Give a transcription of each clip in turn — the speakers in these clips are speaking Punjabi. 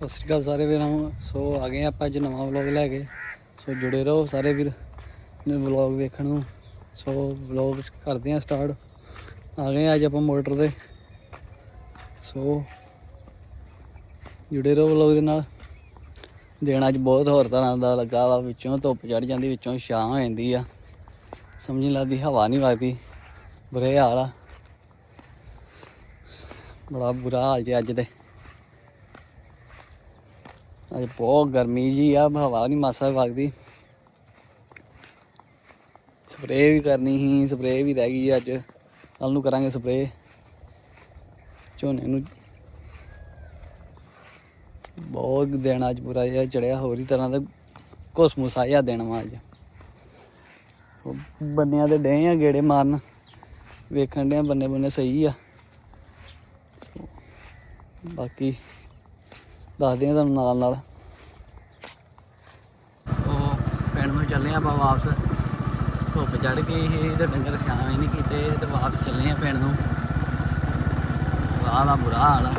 ਸਤਿ ਸ਼੍ਰੀ ਅਕਾਲ ਸਾਰੇ ਵੀਰਾਂ ਨੂੰ। ਸੋ ਆ ਗਏ ਆਪਾਂ ਅੱਜ ਨਵਾਂ ਵਲੌਗ ਲੈ ਕੇ। ਸੋ ਜੁੜੇ ਰਹੋ ਸਾਰੇ ਵੀਰ ਵਲੌਗ ਵੇਖਣ ਨੂੰ। ਸੋ ਵਲੌਗ ਕਰਦੇ ਆ ਸਟਾਰਟ ਆ ਗਏ ਅੱਜ ਆਪਾਂ ਮੋਟਰ ਤੇ। ਸੋ ਜੁੜੇ ਰਹੋ ਵਲੌਗ ਦੇ ਨਾਲ। ਦਿਨ ਅੱਜ ਬਹੁਤ ਹੋਰ ਤਰ੍ਹਾਂ ਦਾ ਲੱਗਾ ਵਾ। ਵਿੱਚੋਂ ਧੁੱਪ ਚੜ ਜਾਂਦੀ, ਵਿੱਚੋਂ ਛਾਂ ਹੋ ਜਾਂਦੀ ਆ। ਸਮਝ ਨਹੀਂ ਲੱਗਦੀ, ਹਵਾ ਨਹੀਂ ਵਗਦੀ। ਬੁਰੇ ਹਾਲ ਆ। ਬੜਾ ਬੁਰਾ ਹਾਲ ਜੀ ਅੱਜ ਤੇ। ਅੱਜ ਬਹੁਤ ਗਰਮੀ ਜੀ ਆ, ਹਵਾ ਨਹੀਂ ਮਾਸਾ ਵਗਦੀ। ਸਪਰੇਅ ਵੀ ਕਰਨੀ ਸੀ, ਸਪਰੇਅ ਵੀ ਰਹਿ ਗਈ ਅੱਜ। ਕੱਲ ਨੂੰ ਕਰਾਂਗੇ ਸਪਰੇਅ। ਝੋਨੇ ਨੂੰ ਬਹੁਤ ਦਿਨ ਅੱਜ ਪੂਰਾ ਜਿਹਾ ਚੜਿਆ, ਹੋਰ ਹੀ ਤਰ੍ਹਾਂ ਦਾ ਕੋਸਮੋਸ ਆਇਆ ਦਿਨ ਵਾ ਅੱਜ। ਬੰਨਿਆਂ ਦੇ ਡੇ ਆ ਗੇੜੇ ਮਾਰਨ। ਵੇਖਣ ਦੇ ਬੰਨੇ ਬੰਨੇ ਸਹੀ ਆ। ਬਾਕੀ ਦੱਸਦੇ ਆ ਤੁਹਾਨੂੰ ਨਾਲ ਨਾਲ। ਉਹ ਪਿੰਡ ਨੂੰ ਚੱਲੇ ਆਪਾਂ ਵਾਪਸ। ਧੁੱਪ ਚੜ ਗਈ ਸੀ ਤੇ ਡੰਗਰ ਛਾਵੇਂ ਨਹੀਂ ਕੀਤੇ ਤੇ ਵਾਪਸ ਚੱਲੇ ਆ ਪਿੰਡ ਨੂੰ। ਦਾ ਬੁਰਾ ਹਾਲ ਆ।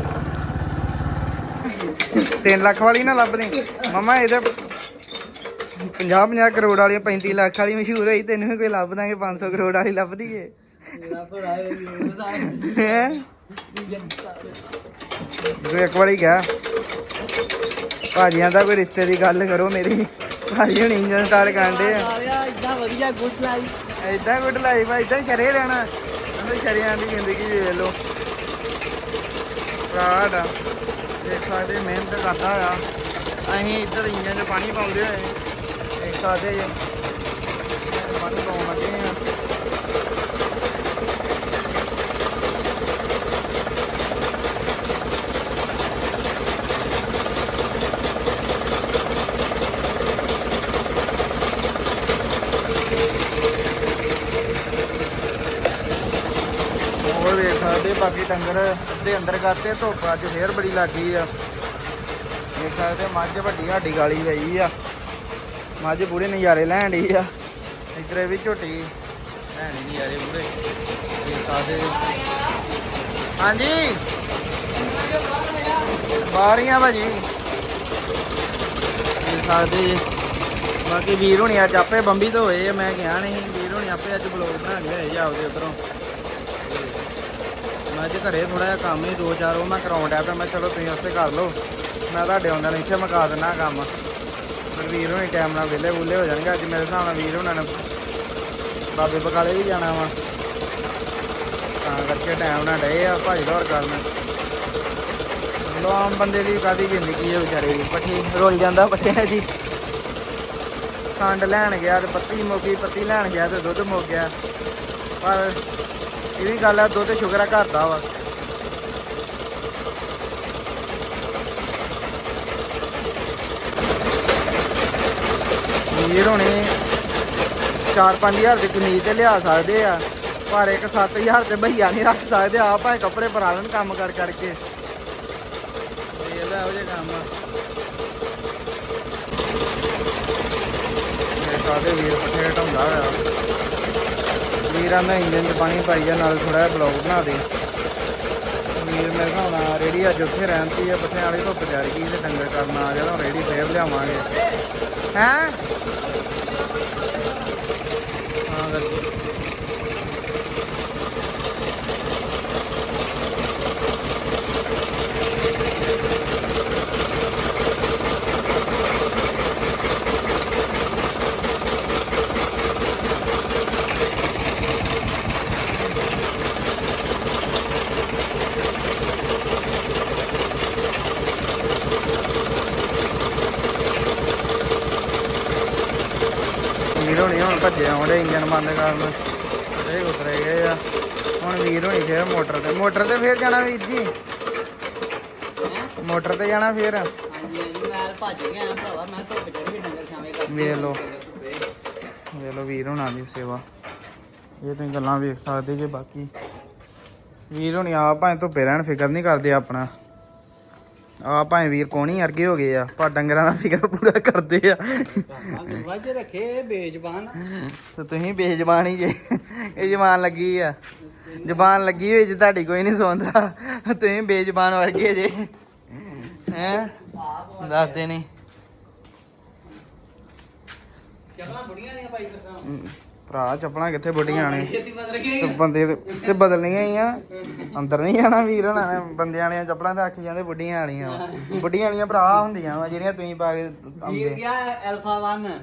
3 ਲੱਖ ਵਾਲੀ ਨਾ ਲੱਭਦੀ। ਮਮਾ ਇਹਦੇ 50 50 ਕਰੋੜ ਵਾਲੀ 35 ਲੱਖ ਵਾਲੀ ਮਸ਼ਹੂਰ ਹੋਈ ਤੈਨੂੰ ਵੀ ਕੋਈ ਲੱਭ ਦਾਂਗੇ 500 ਕਰੋੜ ਵਾਲੀ ਲੱਭਦੀ ਏ ਹੈਂ? ਤੂੰ ਇੱਕ ਵਾਰੀ ਗਿਆ, ਭਾਜੀਆਂ ਦਾ ਕੋਈ ਰਿਸ਼ਤੇ ਦੀ ਗੱਲ ਕਰੋ ਮੇਰੀ। ਭਾਜੀ ਹੁਣ ਇੰਜਨ ਸਟਾਰਟ ਕਰਦੇ ਆ। ਇਦਾਂ ਵਧੀਆ ਗੁੱਡ ਲਾਈਫ ਐਦਾਂ ਗੁੱਡ ਲਾਈਫ ਆ ਐਦਾਂ ਸ਼ਰੇ ਰਹਿਣਾ। ਕਹਿੰਦੇ ਸ਼ਰਿਆਂ ਦੀ ਜ਼ਿੰਦਗੀ ਵੇਖ ਲਓ। ਭਰਾ ਦੇਖ ਸਕਦੇ ਮਿਹਨਤ ਕਰਦਾ ਆ। ਅਸੀਂ ਇੱਧਰ ਇੰਜਨ 'ਚ ਪਾਣੀ ਪਾਉਂਦੇ ਹੋਏ, ਦੇਖ ਸਕਦੇ ਜੇ। ਪਾਣੀ ਪਾਉਣ ਲੱਗੇ ਆ ਹੋਰ ਵੇਖ ਸਕਦੇ ਬਾਕੀ ਡੰਗਰ ਅੱਧੇ ਅੰਦਰ ਕਰਤੇ ਧੁੱਪ ਅੱਜ ਫੇਰ ਬੜੀ ਲੱਗ ਗਈ ਆ। ਵੇਖ ਸਕਦੇ ਮੱਝ ਵੱਡੀ ਸਾਡੀ ਗਾਲੀ ਪਈ ਆ। ਮੱਝ ਪੂਰੇ ਨਜ਼ਾਰੇ ਲੈਣ ਡਈ ਆ। ਇੱਧਰ ਵੀ ਝੋਟੀ। ਲੈਣ ਦੀ ਨਜ਼ਾਰੇ ਪੂਰੇ। ਵੇਖ ਸਕਦੇ ਹਾਂਜੀ। ਬਾਹਰ ਹੀ ਆ ਭਾਜੀ। ਵੇਖ ਸਕਦੇ ਜੀ। ਬਾਕੀ ਵੀਰ ਹੁਣੀ ਅੱਜ ਆਪੇ ਬੰਬੀ ਤੋਂ ਹੋਏ ਆ ਮੈਂ ਗਿਆ ਨਹੀਂ। ਵੀਰ ਹੁਣੀ ਆਪੇ ਅੱਜ ਬਲੌਗ ਬਣਾ ਕੇ ਆਏ ਜਾਵਦੇ ਉਧਰੋਂ। ਅੱਜ ਘਰੇ ਥੋੜਾ ਜਿਹਾ ਕੰਮ ਹੀ ਦੋ ਚਾਰ ਉਹ ਮੈਂ ਕਰਾਉਣ ਡਿਆ ਪਿਆ, ਮੈਂ ਚਲੋ ਤੁਸੀਂ ਉੱਥੇ ਕਰ ਲਓ। ਮੈਂ ਤੁਹਾਡੇ ਆਉਂਦਿਆਂ ਨੂੰ ਇੱਥੇ ਮੁਕਾ ਦਿੰਦਾ ਕੰਮ। ਫਿਰ ਵੀਰ ਹੋਣੀ ਟਾਈਮ ਨਾਲ ਵਿਹਲੇ ਵੁੱਲੇ ਹੋ ਜਾਣਗੇ, ਅੱਜ ਮੇਰੇ ਹਿਸਾਬ ਨਾਲ ਵੀਰ ਹੋਣਾ ਨੇ ਬਾਬੇ ਬਕਾਲੇ ਵੀ ਜਾਣਾ ਵਾ। ਤਾਂ ਕਰਕੇ ਟਾਈਮ ਨਾਲ ਡਏ ਆ ਭਾਜੀ ਦੌੜ ਕਰਨ ਲੋ, ਆਮ ਬੰਦੇ ਦੀ ਕਾਦੀ ਜ਼ਿੰਦਗੀ ਹੈ ਵਿਚਾਰੇ ਦੀ, ਪੱਠੀ ਰੁੱਲ ਜਾਂਦਾ ਪੱਠਿਆਂ ਦੀ। ਖੰਡ ਲੈਣ ਗਿਆ ਤੇ ਪੱਤੀ ਮੁੱਕੀ, ਪੱਤੀ ਲੈਣ ਗਿਆ ਤੇ ਦੁੱਧ ਮੁੱਕ ਗਿਆ। ਪਰ ਇਹ ਵੀ ਗੱਲ ਆ ਦੁੱਧ ਸ਼ੁਗਰ ਆ ਘਰ ਦਾ ਵਾ। ਵੀਰ ਹੋਣੇ 4-5000 ਦੀ ਕਮੀਜ਼ ਤੇ ਲਿਆ ਸਕਦੇ ਆ ਪਰ ਇੱਕ 7000 ਤੇ ਭਈਆ ਨਹੀਂ ਰੱਖ ਸਕਦੇ ਆ ਭਾਵੇਂ ਕੱਪੜੇ ਪਰਾ ਲੈਣ ਕੰਮ ਕਰ ਕਰਕੇ। ਇਹ ਲੈ ਉਹ ਜੇ ਕੰਮ ਆ। ਇਹ ਕਾਦੇ ਵੀਰ ਪੱਠੇ ਢਾਉਂਦਾ ਹੋਇਆ ਵੀਰਾਂ ਮੈਂ ਇੰਜਨ 'ਚ ਪਾਣੀ ਪਾਈ ਜਾ, ਨਾਲ ਥੋੜਾ ਜਿਹਾ ਬਲੌਗ ਬਣਾ ਦੇ। ਵੀਰ ਮੇਰੇ ਹਿਸਾਬ ਨਾਲ ਰੇੜੀ ਅੱਜ ਉੱਥੇ ਰਹਿੰਦੀ ਆ ਪੱਠਿਆਂ ਵਾਲੀ ਧੁੱਪ ਗਈ ਤੇ ਡੰਗਰ ਕਰਨ ਆ ਗਿਆ, ਤਾਂ ਰੇੜੀ ਫੇਰ ਲਿਆਵਾਂਗੇ। ਹੈਂ ਕਰਕੇ ਵੀਰ ਹੋਣੀ ਹੁਣ ਭੱਜੇ ਆਉਂਦੇ ਇੰਜਨ ਬੰਦ ਕਰਨ ਇਹ ਉਤਰੇ ਗਏ ਆ ਹੁਣ ਵੀਰ ਹੋਣੀ ਫੇਰ ਮੋਟਰ ਤੇ ਮੋਟਰ ਤੇ ਫੇਰ ਜਾਣਾ ਵੀਰ ਜੀ? ਮੋਟਰ ਤੇ ਜਾਣਾ ਫੇਰ? ਵੇਖ ਲਓ। ਵੇਖ ਲਓ ਵੀਰ ਹੋਣਾ ਦੀ ਸੇਵਾ। ਇਹ ਤੁਸੀਂ ਗੱਲਾਂ ਵੇਖ ਸਕਦੇ ਜੇ ਬਾਕੀ। ਵੀਰ ਹੋਣੀ ਆ ਭਾਵੇਂ ਧੁੱਪੇ ਰਹਿਣ ਫਿਕਰ ਨਹੀਂ ਕਰਦੇ ਆਪਣਾ। ਆ ਭਾਵੇਂ ਵੀਰ ਕੋਣੀ ਅਰਗੇ ਹੋ ਗਏ ਆ ਪਰ ਡੰਗਰਾਂ ਦਾ ਫਿਕਰ ਪੂਰਾ ਕਰਦੇ ਆ। ਵਾਜ ਰੱਖੇ ਬੇਜ਼ਬਾਨ। ਤੇ ਤੁਸੀਂ ਬੇਜ਼ਬਾਨ ਹੀ ਜੇ। ਇਹ ਜ਼ਬਾਨ ਲੱਗੀ ਆ। ਜ਼ਬਾਨ ਲੱਗੀ ਹੋਈ ਜੇ ਤੁਹਾਡੀ ਕੋਈ ਨਹੀਂ ਸੁਣਦਾ। ਤੁਸੀਂ ਬੇਜ਼ਬਾਨ ਵਰਗੇ ਜੇ। ਹੈ? ਦੱਸਦੇ ਨਹੀਂ ਚੱਪਲਾਂ ਬੁੜੀਆਂ ਨੇ ਭਾਈ ਕਰਦਾ ਭਰਾ ਚੱਪਲਾਂ ਕਿੱਥੇ ਬੁੱਢੀਆਂ ਨੇ? ਤੇ ਬੰਦੇ ਤੇ- ਤੇ ਬਦਲਣੀਆਂ ਹੀ ਆ। ਅੰਦਰ ਨਹੀਂ ਜਾਣਾ ਵੀਰ ਹੋਣਾ ਨੇ ਬੰਦਿਆਂ ਵਾਲੀਆਂ ਚੱਪਲਾਂ ਤਾਂ ਆਖੀ ਜਾਂਦੇ ਬੁੱਢੀਆਂ ਵਾਲੀਆਂ। ਵਾਂ। ਬੁੱਢੀਆਂ ਵਾਲੀਆਂ ਭਰਾ ਹੁੰਦੀਆਂ ਵਾ ਜਿਹੜੀਆਂ ਤੁਸੀਂ ਪਾ ਕੇ ਆਉਂਦੇ। ਗਿਆ ਐਲਫਾ 1